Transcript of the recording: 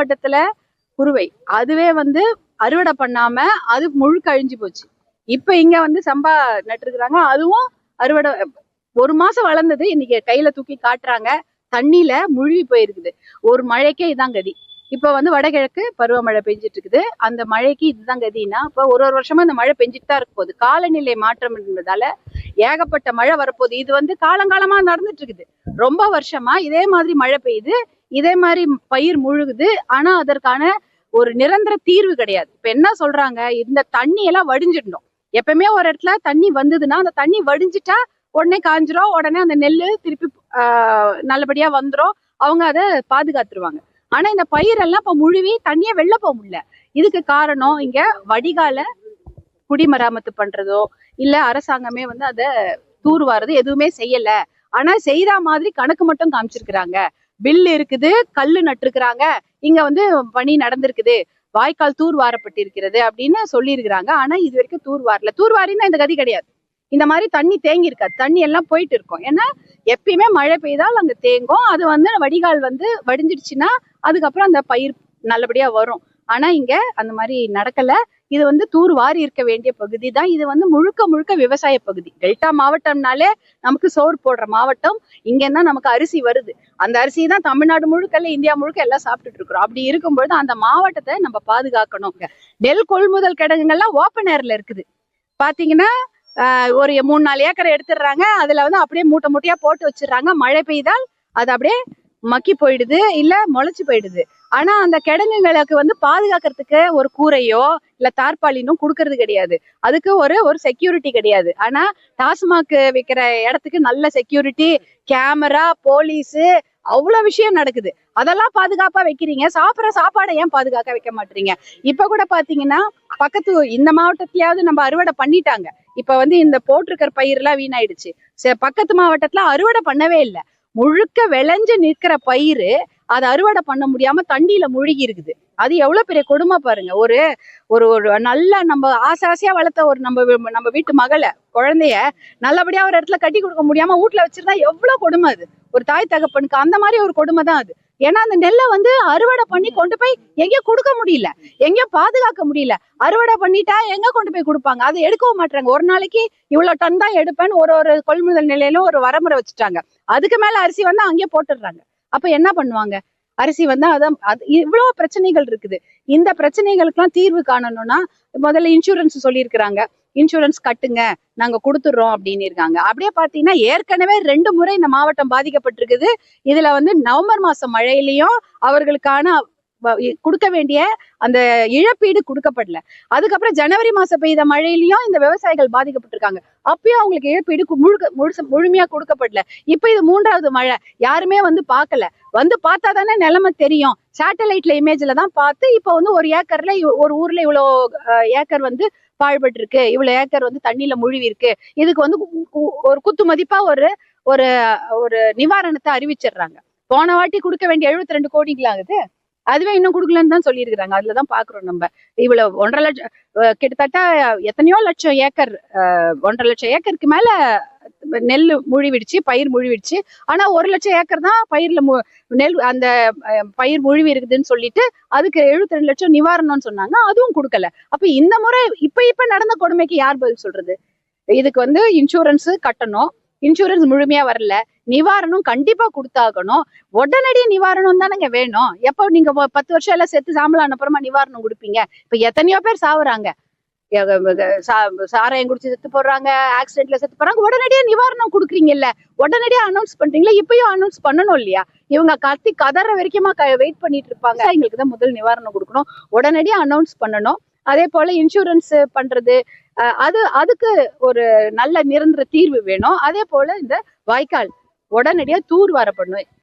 மாவட்டத்துல குருவை அதுவே வந்து அறுவடை பண்ணாம அது முழு கழிஞ்சு போச்சு. இப்ப இங்க வந்து சம்பா நட்டுருக்குறாங்க. அதுவும் அறுவடை ஒரு மாசம் வளர்ந்தது இன்னைக்கு கையில தூக்கி காட்டுறாங்க. தண்ணியில முழுகி போயிருக்குது. ஒரு மழைக்கே இதான் கதி. இப்ப வந்து வடகிழக்கு பருவமழை பெஞ்சிட்டு இருக்குது அந்த மழைக்கு இதுதான் கதின்னா இப்ப ஒரு ஒரு வருஷமா இந்த மழை பெஞ்சிட்டு தான் இருக்க போகுது காலநிலை மாற்றம் என்பதால ஏகப்பட்ட மழை வரப்போகுது. இது வந்து காலங்காலமா நடந்துட்டு இருக்குது ரொம்ப வருஷமா இதே மாதிரி மழை பெய்யுது. இதே மாதிரி பயிர் முழுகுது. ஆனா அதற்கான ஒரு நிரந்தர தீர்வு கிடையாது. இப்ப என்ன சொல்றாங்க? இந்த தண்ணி எல்லாம் வடிஞ்சிடணும். எப்பவுமே ஒரு இடத்துல தண்ணி வந்ததுன்னா அந்த தண்ணி வடிஞ்சிட்டா உடனே காஞ்சிரும். உடனே அந்த நெல் திருப்பி நல்லபடியா வந்துரும். அவங்க அதை பாதுகாத்துருவாங்க. ஆனா இந்த பயிரெல்லாம் இப்ப முழுவி தண்ணியே வெளில போக முடியல. இதுக்கு காரணம் இங்க வடிகால குடிமராமத்து பண்றதோ இல்ல அரசாங்கமே வந்து அதை தூர்வாரது. எதுவுமே செய்யல. ஆனா செய்யற மாதிரி கணக்கு மட்டும் காமிச்சிருக்கிறாங்க. வில் இருக்குது கல்லு நட்டுருக்குறாங்க. இங்க வந்து பணி நடந்திருக்குது. வாய்க்கால் தூர் வாரப்பட்டிருக்கிறது அப்படின்னு சொல்லியிருக்கிறாங்க. ஆனா இது வரைக்கும் தூர் வாரல. தூர் இந்த கதி கிடையாது. இந்த மாதிரி தண்ணி தேங்கி இருக்காது தண்ணி எல்லாம் போயிட்டு இருக்கும். ஏன்னா எப்பயுமே மழை பெய்தால் அங்க தேங்கும். அது வந்து வடிகால் வந்து வடிஞ்சிடுச்சுன்னா அதுக்கப்புறம் அந்த பயிர் நல்லபடியா வரும். ஆனா இங்க அந்த மாதிரி நடக்கல. இது வந்து தூர் வாரி இருக்க வேண்டிய பகுதி தான். இது வந்து முழுக்க முழுக்க விவசாய பகுதி. டெல்டா மாவட்டம்னாலே நமக்கு சோறு போடுற மாவட்டம். இங்க தான் நமக்கு அரிசி வருது. அந்த அரிசி தான் தமிழ்நாடு முழுக்க இல்ல இந்தியா முழுக்க எல்லாம் சாப்பிட்டுட்டு இருக்கிறோம். அப்படி இருக்கும்பொழுது அந்த மாவட்டத்தை நம்ம பாதுகாக்கணும். நெல் கொள்முதல் கிடங்குகள்லாம் ஓப்பன் ஏர்ல இருக்குது. பாத்தீங்கன்னா ஆஹ், ஒரு மூணு நாலு ஏக்கரை எடுத்துடுறாங்க. அதுல வந்து அப்படியே மூட்டை மூட்டையா போட்டு வச்சிடுறாங்க. மழை பெய்தால் அது அப்படியே மக்கி போயிடுது இல்ல முளைச்சு போயிடுது. ஆனா அந்த கிடங்குகளுக்கு வந்து பாதுகாக்கிறதுக்கு ஒரு கூரையோ இல்ல தார்பாலினோ கொடுக்கறது கிடையாது. அதுக்கு ஒரு ஒரு செக்யூரிட்டி கிடையாது. ஆனா டாஸ்மாக் விற்கிற இடத்துக்கு நல்ல செக்யூரிட்டி கேமரா போலீஸ் அவ்வளவு விஷயம் நடக்குது. அதெல்லாம் பாதுகாப்பா வைக்கிறீங்க. சாப்பிட்ற சாப்பாடை ஏன் பாதுகாக்க வைக்க மாட்டீங்க? இப்ப கூட பாத்தீங்கன்னா பக்கத்து இந்த மாவட்டத்திலயாவது நம்ம அறுவடை பண்ணிட்டாங்க. இப்ப வந்து இந்த போட்டிருக்கிற பயிரெல்லாம் வீணாயிடுச்சு. பக்கத்து மாவட்டத்துல அறுவடை பண்ணவே இல்லை. முழுக்க விளைஞ்சு நிற்கிற பயிர் அதை அறுவடை பண்ண முடியாம தண்ணியில முழுகி இருக்குது. அது எவ்வளவு பெரிய கொடுமை பாருங்க. ஒரு ஒரு ஒரு நல்ல நம்ம ஆசை ஆசையா வளர்த்த ஒரு நம்ம நம்ம வீட்டு மகளை குழந்தைய நல்லபடியா ஒரு இடத்துல கட்டி கொடுக்க முடியாம வீட்டுல வச்சிருந்தா எவ்வளவு கொடுமை அது. ஒரு தாய் தகப்பனுக்கு அந்த மாதிரி ஒரு கொடுமை தான் அது. ஏன்னா அந்த நெல்லை வந்து அறுவடை பண்ணி கொண்டு போய் எங்கேயும் கொடுக்க முடியல. எங்கேயும் பாதுகாக்க முடியல. அறுவடை பண்ணிட்டா எங்க கொண்டு போய் கொடுப்பாங்க? அதை எடுக்கவும் மாட்டாங்க ஒரு நாளைக்கு இவ்வளவு டன் தான் எடுப்பேன்னு ஒரு ஒரு கொள்முதல் நிலையில ஒரு வரமுறை வச்சுட்டாங்க. அதுக்கு மேல அரிசி வந்து அங்கேயே போட்டுடுறாங்க. அப்ப என்ன பண்ணுவாங்க? அரிசி வந்து அதான் அது இவ்வளவு பிரச்சனைகள் இருக்குது. இந்த பிரச்சனைகளுக்கெல்லாம் தீர்வு காணணும்னா முதல்ல இன்சூரன்ஸ் சொல்லியிருக்கிறாங்க. இன்சூரன்ஸ் கட்டுங்க நாங்க கொடுத்துடுறோம் அப்படின்னு இருக்காங்க. அப்படியே பாத்தீங்கன்னா ஏற்கனவே ரெண்டு முறை இந்த மாவட்டம் பாதிக்கப்பட்டிருக்குது. இதுல வந்து நவம்பர் மாசம் மழையிலையும் அவர்களுக்கான வ- கொடுக்க வேண்டிய அந்த இழப்பீடு கொடுக்கப்படல. அதுக்கப்புறம் ஜனவரி மாசம் பெய்த மழையிலயும் இந்த விவசாயிகள் பாதிக்கப்பட்டிருக்காங்க. அப்பயும் அவங்களுக்கு இழப்பீடு முழுக்க முழுச முழுமையா கொடுக்கப்படல. இப்ப இது மூன்றாவது மழை. யாருமே வந்து பார்க்கல. வந்து பார்த்தா தானே நிலைமை தெரியும். சேட்டலைட்ல இமேஜ்ல தான் பார்த்து இப்போ வந்து ஒரு ஏக்கர்ல ஒரு ஊர்ல இவ்வளோ ஏக்கர் வந்து பாழ்பட்டு இருக்கு இவ்வளவு ஏக்கர் வந்து தண்ணியில மூழ்கி இருக்கு இதுக்கு வந்து ஒரு குத்து மதிப்பா ஒரு ஒரு ஒரு நிவாரணத்தை அறிவிச்சிடுறாங்க. போன வாட்டி கொடுக்க வேண்டிய 72 ரெண்டு கோடிங்களாகுது அதுவே இன்னும் கொடுக்கலன்னு தான் சொல்லியிருக்கிறாங்க. அதுலதான் பாக்குறோம் நம்ம. இவ்வளவு ஒன்றரை லட்சம் கிட்டத்தட்ட எத்தனையோ லட்சம் ஏக்கர் ஒன்றரை லட்சம் ஏக்கருக்கு மேல நெல் முழுவிடுச்சு பயிர் முழுவிடுச்சு. ஆனால் ஒரு லட்சம் ஏக்கர் தான் பயிர்ல மு- நெல் அந்த பயிர் முழுவி இருக்குதுன்னு சொல்லிட்டு அதுக்கு 72 ரெண்டு லட்சம் நிவாரணம்னு சொன்னாங்க. அதுவும் கொடுக்கல. அப்போ இந்த முறை இப்போ இப்போ நடந்த கொடுமைக்கு யார் பதில் சொல்றது? இதுக்கு வந்து இன்சூரன்ஸ் கட்டணும். இன்சூரன்ஸ் முழுமையா வரல. நிவாரணம் கண்டிப்பா கொடுத்தாகணும். உடனடி நிவாரணம் தானேங்க வேணும். எப்போ நீங்க பத்து வருஷம் எல்லாம் செத்து சாம்பலான அப்புறமா நிவாரணம் கொடுப்பீங்க? இப்ப எத்தனையோ பேர் சாவுறாங்க. சாராயம் குடிச்சு செத்து போடுறாங்க ஆக்சிடென்ட்ல செத்து போறாங்க. உடனடியா நிவாரணம் கொடுக்குறீங்கல்ல. உடனடியா அனௌன்ஸ் பண்றீங்களா? இப்பயும் அனௌன்ஸ் பண்ணணும் இல்லையா? இவங்க கத்தி கதற வரைக்குமா வெயிட் பண்ணிட்டு இருப்பாங்க. எங்களுக்கு தான் முதல் நிவாரணம் கொடுக்கணும். உடனடியா அனௌன்ஸ் பண்ணணும். அதே போல இன்சூரன்ஸ் பண்றது அது அதுக்கு ஒரு நல்ல நிரந்தர தீர்வு வேணும். அதே போல இந்த வாய்க்கால் உடனடியா தூர் வரப்படணும்.